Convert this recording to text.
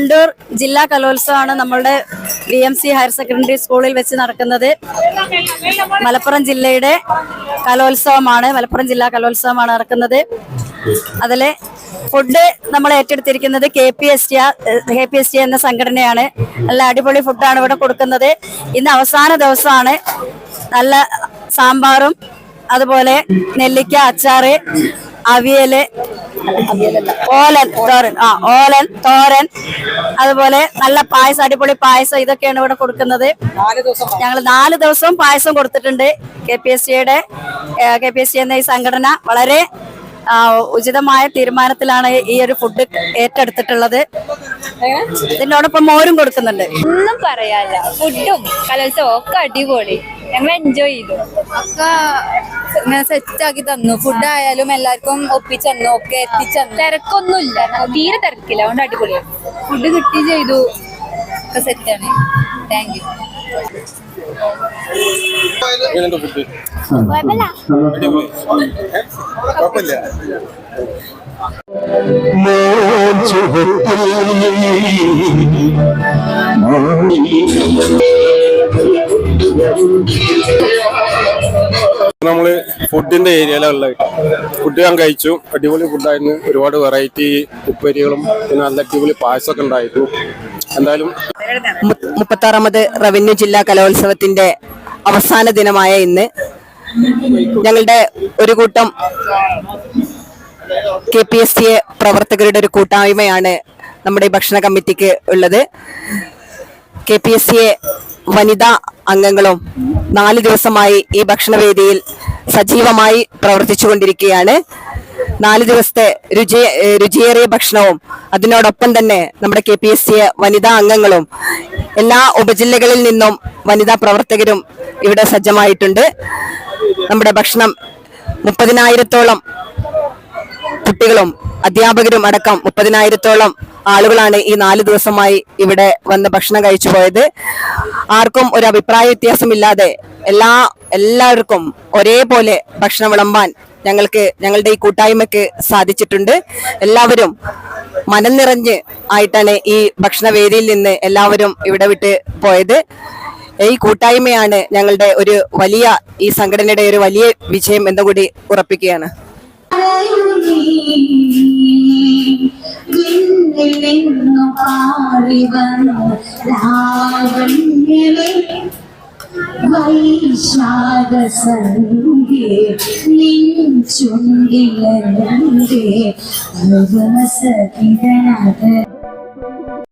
വണ്ടൂർ ജില്ലാ കലോത്സവമാണ് നമ്മളുടെ B M C higher secondary സ്കൂളിൽ വെച്ച് നടക്കുന്നത്. മലപ്പുറം ജില്ലയുടെ കലോത്സവമാണ് മലപ്പുറം ജില്ലാ കലോത്സവമാണ് നടക്കുന്നത്. അതിലെ ഫുഡ് നമ്മൾ ഏറ്റെടുത്തിരിക്കുന്നത് K P S T K P S T എന്ന സംഘടനയാണ്. നല്ല അടിപൊളി ഫുഡാണ് ഇവിടെ കൊടുക്കുന്നത്. ഇന്ന് അവസാന ദിവസമാണ്. നല്ല സാമ്പാറും അതുപോലെ നെല്ലിക്ക അച്ചാറ് അവിയൽ ഓലൻ തോരൻ. ആ ഓലൻ തോരൻ അതുപോലെ നല്ല പായസം അടിപൊളി പായസം ഇതൊക്കെയാണ് ഇവിടെ കൊടുക്കുന്നത്. ഞങ്ങൾ നാല് ദിവസവും പായസം കൊടുത്തിട്ടുണ്ട്. കെ പി എസ് സിയുടെ കെ പി എസ് സി എന്ന ഈ സംഘടന വളരെ ഉചിതമായ തീരുമാനത്തിലാണ് ഈ ഒരു ഫുഡ് ഏറ്റെടുത്തിട്ടുള്ളത്. ഇതിനോടൊപ്പം മോരും കൊടുക്കുന്നുണ്ട്. ഒന്നും പറയാല്ല ഫുഡും കലോത്സവം ഒക്കെ അടിപൊളി. ഞങ്ങൾ എൻജോയ് ചെയ്തു. ഒക്കെ ഇങ്ങനെ സെറ്റ് ആക്കി തന്നു. ഫുഡ് ആയാലും എല്ലാവർക്കും ഒപ്പിച്ചെന്നു ഒക്കെ എത്തിച്ചെന്നു. തിരക്കൊന്നുമില്ല. തീരെ തിരക്കില്ല. അതുകൊണ്ട് അടിപൊളിയാണ് ഫുഡ് കിട്ടി ചെയ്തു. ഒക്കെ സെറ്റാണ് താങ്ക് യു? കുഴപ്പമില്ല. നമ്മൾ ഫുഡിന്റെ ഏരിയയിലുള്ള ഫുഡ് ഞാൻ കഴിച്ചു. അടിപൊളി ഫുഡായിരുന്നു ഒരുപാട് വെറൈറ്റി ഉപ്പേരികളും പിന്നെ നല്ല അടിപൊളി പായസമൊക്കെ ഉണ്ടായിരുന്നു. എന്തായാലും മുപ്പത്താറാമത് റവന്യൂ ജില്ലാ കലോത്സവത്തിന്റെ അവസാന ദിനമായ ഇന്ന്. ഞങ്ങളുടെ ഒരു കൂട്ടം കെ പി എസ് സി പ്രവർത്തകരുടെ ഒരു കൂട്ടായ്മയാണ് നമ്മുടെ ഭക്ഷണ കമ്മിറ്റിക്ക് ഉള്ളത്. K P S C A വനിതാ അംഗങ്ങളും നാല് ദിവസമായി ഈ ഭക്ഷണവേദിയിൽ സജീവമായി പ്രവർത്തിച്ചുകൊണ്ടിരിക്കുകയാണ്. നാല് ദിവസത്തെ രുചി രുചിയേറിയ ഭക്ഷണവും അതിനോടൊപ്പം തന്നെ നമ്മുടെ കെ പി എസ് സി വനിതാ അംഗങ്ങളും എല്ലാ ഉപജില്ലകളിൽ നിന്നും വനിതാ പ്രവർത്തകരും ഇവിടെ സജ്ജമായിട്ടുണ്ട്. നമ്മുടെ ഭക്ഷണം മുപ്പതിനായിരത്തോളം കുട്ടികളും അധ്യാപകരും അടക്കം മുപ്പതിനായിരത്തോളം ആളുകളാണ് ഈ നാല് ദിവസമായി ഇവിടെ വന്ന് ഭക്ഷണം കഴിച്ചു പോയത് ആർക്കും ഒരു അഭിപ്രായ വ്യത്യാസമില്ലാതെ എല്ലാ എല്ലാവർക്കും ഒരേപോലെ ഭക്ഷണം വിളമ്പാൻ ഞങ്ങൾക്ക് ഞങ്ങളുടെ ഈ കൂട്ടായ്മയ്ക്ക് സാധിച്ചിട്ടുണ്ട്. എല്ലാവരും മനം നിറഞ്ഞ് ആയിട്ടാണ് ഈ ഭക്ഷണവേദിയിൽ നിന്ന് എല്ലാവരും ഇവിടെ വിട്ട് പോയത്. ഈ കൂട്ടായ്മയാണ് ഞങ്ങളുടെ ഒരു വലിയ ഈ സംഘടനയുടെ ഒരു വലിയ വിജയം എന്നുകൂടി ഉറപ്പിക്കുകയാണ് വിണ്ണിലിന്നു പാടി വന്ന ലാവണ്യമേ വൈശാഖ സന്ധ്യേ നിൻ ചുണ്ടിലെ ഭവമസകിരണ